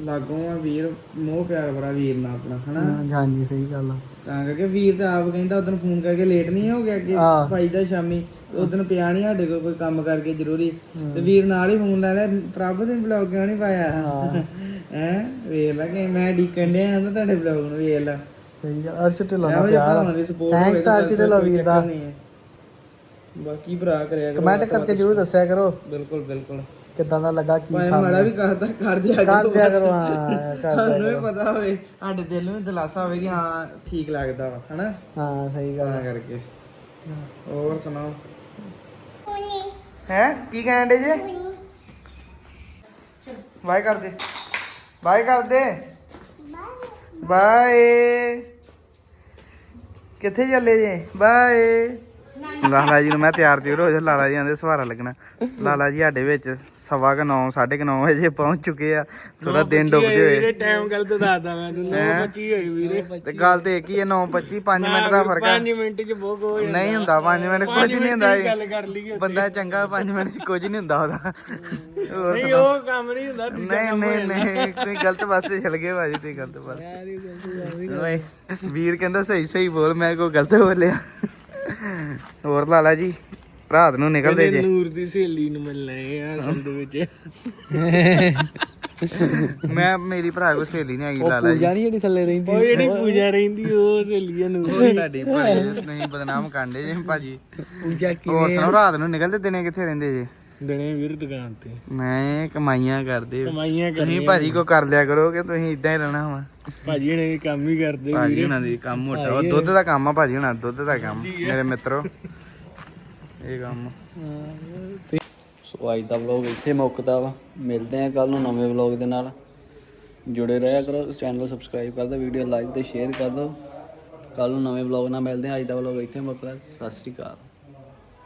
ਲਾਗੋਂ ਆ ਵੀਰ ਮੋਹ ਪਿਆਰ ਬੜਾ ਵੀਰ ਨਾਲ ਆਪਣਾ ਹਨਾ? ਹਾਂਜੀ ਸਹੀ ਗੱਲ ਆ। ਤਾਂ ਕਰਕੇ ਵੀਰ ਤਾਂ ਆਪ ਕਹਿੰਦਾ ਉਦੋਂ ਫੋਨ ਕਰਕੇ ਲੇਟ ਨਹੀਂ ਹੋ ਗਿਆ ਕਿ ਹਾਂ। ਭਾਈ ਦਾ ਸ਼ਾਮੀ। ਉਦੋਂ ਪਿਆ ਨਹੀਂ ਸਾਡੇ ਕੋਲ ਕੋਈ ਕੰਮ ਕਰਕੇ ਜ਼ਰੂਰੀ। ਤੇ ਵੀਰ ਨਾਲ ਹੀ ਫੋਨ ਲੈ ਲਿਆ ਪ੍ਰਭ ਦੇ ਬਲੌਗ ਕਿਉਂ ਨਹੀਂ ਪਾਇਆ? ਹੈ। ਵੇਖ ਲੈ ਕਿ ਮੈਂ ਡੀਕਣ ਡਿਆ ਨਾ ਤੁਹਾਡੇ ਬਲੌਗ ਨੂੰ ਵੇਖ ਲੈ। ਸਹੀ ਗੱਲ ਅਰਸ਼ ਢਿੱਲੋਂ ਦੀ ਹੋਵੇ ਥੈਂਕਸ ਅਰਸ਼ ਢਿੱਲੋਂ ਵੀਰ ਦਾ। ਹੈ। ਬਾਕੀ ਭਰਾ ਕਰਿਆ ਕਰੋ ਕਮੈਂਟ ਕਰਕੇ ਜਰੂਰ ਦੱਸਿਆ ਕਰੋ। ਬਿਲਕੁਲ ਬਿਲਕੁਲ। ਕਿੱਦਾਂ ਦਾ ਲੱਗਾ ਕੀ ਭਾਵੇਂ ਮਾੜਾ ਵੀ ਕਰਦਾ ਕਰ ਦਿਆ ਕਰ। ਦਿਆ ਕਰੋ ਹਾਂ ਕਰ ਸਾਨੂੰ ਵੀ ਪਤਾ ਹੋਵੇ ਸਾਡੇ ਦਿਲ ਨੂੰ ਦਿਲਾਸਾ ਹੋਵੇ ਕਿ ਹਾਂ ਠੀਕ ਲੱਗਦਾ ਵਾ ਹਨਾ? ਹਾਂ ਸਹੀ ਗੱਲ ਕਰਕੇ। ਹੋਰ ਸੁਣਾਓ? ਹੈ? ਕੀ ਕਹਿਣ ਦੇ ਜੇ? ਬਾਏ ਕਰ ਦੇ। ਬਾਏ ਕਰ ਦੇ। ਬਾਏ। ਕਿੱਥੇ ਚੱਲੇ ਜੇ? ਬਾਏ। ਲਾਲਾ ਜੀ ਨੂੰ ਮੈਂ ਤਿਆਰ ਤਿਉਰ ਹੋ ਜਾ ਲਾਲਾ ਜੀ ਆਂਦੇ ਸਵਾਰਾ ਲੱਗਣਾ। ਲਾਲਾ ਜੀ ਸਾਡੇ ਵਿੱਚ। ਸਵਾ ਕ 9 9:30 ਵਜੇ ਪਹੁੰਚ ਚੁੱਕੇ ਆ। ਥੋੜਾ ਦਿਨ ਡੁੱਬਦੇ ਹੋਏ ਟਾਈਮ ਗਲਤ ਦੱਸਦਾ ਮੈਂ ਤੈਨੂੰ ਹੈਂ? 25 ਹੋਈ ਵੀਰੇ। ਤੇ ਗੱਲ ਤੇ ਇੱਕ ਹੀ ਹੈ 9 25 5 ਮਿੰਟ ਦਾ ਫ਼ਰਕ ਆ। 5 ਮਿੰਟ ਚ ਬਹੁਤ ਹੋ ਜਾਂਦਾ। ਨਹੀਂ ਹੁੰਦਾ 5 ਮਿੰਟ ਕੁਝ ਨਹੀਂ ਹੁੰਦਾ ਇਹ। ਗੱਲ ਕਰ ਲਈਏ ਬੰਦਾ ਚੰਗਾ 5 ਮਿੰਟ ਚ ਕੁਝ ਨਹੀਂ ਹੁੰਦਾ ਉਹਦਾ। ਨਹੀਂ। ਉਹ ਕੰਮ ਨਹੀਂ ਹੁੰਦਾ ਨਹੀਂ ਨਹੀਂ ਨਹੀਂ ਤੁਸੀਂ ਗਲਤ ਪਾਸੇ ਚਲ ਗਏ ਭਾਜੀ ਤੁਸੀਂ ਗਲਤ ਪਾਸੇ। ਵੀਰ ਕਹਿੰਦਾ ਸਹੀ ਸਹੀ ਬੋਲ ਮੈਂ ਕੋਈ ਗਲਤ ਬੋਲਿਆ। ਹੋਰ ਲਾਲਾ ਜੀ। ਰਾਤ ਨੂੰ ਨਿਕਲਦੇ ਜੇ। ਨੂਰ ਦੀ ਸਹੇਲੀ ਨੂੰ ਮਿਲਣਾ ਆ ਸੰਦ ਵਿੱਚ ਮੈਂ ਮੇਰੀ ਭਰਾ ਕੋਈ ਸਹੇਲੀ ਨਹੀਂ ਆਈ ਲਾਲਾ ਜੀ। ਨਹੀਂ ਜਿਹੜੀ ਥੱਲੇ ਰਹਿੰਦੀ? ਉਹ ਜਿਹੜੀ ਪੂਜਾ ਰਹਿੰਦੀ ਉਹ ਸਹੇਲੀਆਂ ਨੂੰ ਉਹ ਤੁਹਾਡੀ ਭਾਜੀ ਨਹੀਂ ਬਦਨਾਮ ਕਾਂਡੇ ਜੇ ਭਾਜੀ। ਪੂਜਾ ਹੋਰ ਸੁਣਾਓ ਰਾਤ ਨੂੰ ਨਿਕਲਦੇ ਦਿਨੇ ਕਿੱਥੇ ਰਹਿੰਦੇ ਜੇ? ਦਣੇ ਵੀਰ ਦੁਕਾਨ ਤੇ। ਮੈਂ ਕਮਾਈਆਂ ਕਰਦੇ ਕਮਾਈਆਂ ਕਰ ਤੁਸੀਂ ਭਾਜੀ ਕੋ ਕਰ ਲਿਆ ਕਰੋ ਕਿ ਤੁਸੀਂ ਇਦਾਂ ਹੀ ਰਹਿਣਾ ਵਾ? ਭਾਜੀ ਨੇ ਵੀ ਕੰਮ ਹੀ ਕਰਦੇ ਭਾਜੀ ਹੁਣਾਂ ਦੀ ਕੰਮ ਮੋਟਾ ਦੁੱਧ ਦਾ ਕੰਮ ਆ ਭਾਜੀ ਹੁਣਾਂ ਦੁੱਧ ਦਾ ਕੰਮ ਮੇਰੇ ਮਿੱਤਰੋ। ਇਹ ਕੰਮ। ਸੋ ਅੱਜ ਦਾ ਵਲੌਗ ਇੱਥੇ ਮੁੱਕਦਾ ਵਾ। ਮਿਲਦੇ ਆ ਕੱਲ ਨੂੰ ਨਵੇਂ ਵਲੌਗ ਦੇ ਨਾਲ। ਜੁੜੇ ਰਹਿਆ ਕਰੋ ਚੈਨਲ ਸਬਸਕ੍ਰਾਈਬ ਕਰ ਦਿਓ ਵੀਡੀਓ ਲਾਈਕ ਤੇ ਸ਼ੇਅਰ ਕਰ ਦਿਓ। ਕੱਲ ਨੂੰ ਨਵੇਂ ਵਲੌਗ ਨਾਲ ਮਿਲਦੇ ਹਾਂ। ਅੱਜ ਦਾ ਵਲੌਗ ਇੱਥੇ ਮੁੱਕਦਾ। ਸਤਿ ਸ੍ਰੀ ਅਕਾਲ।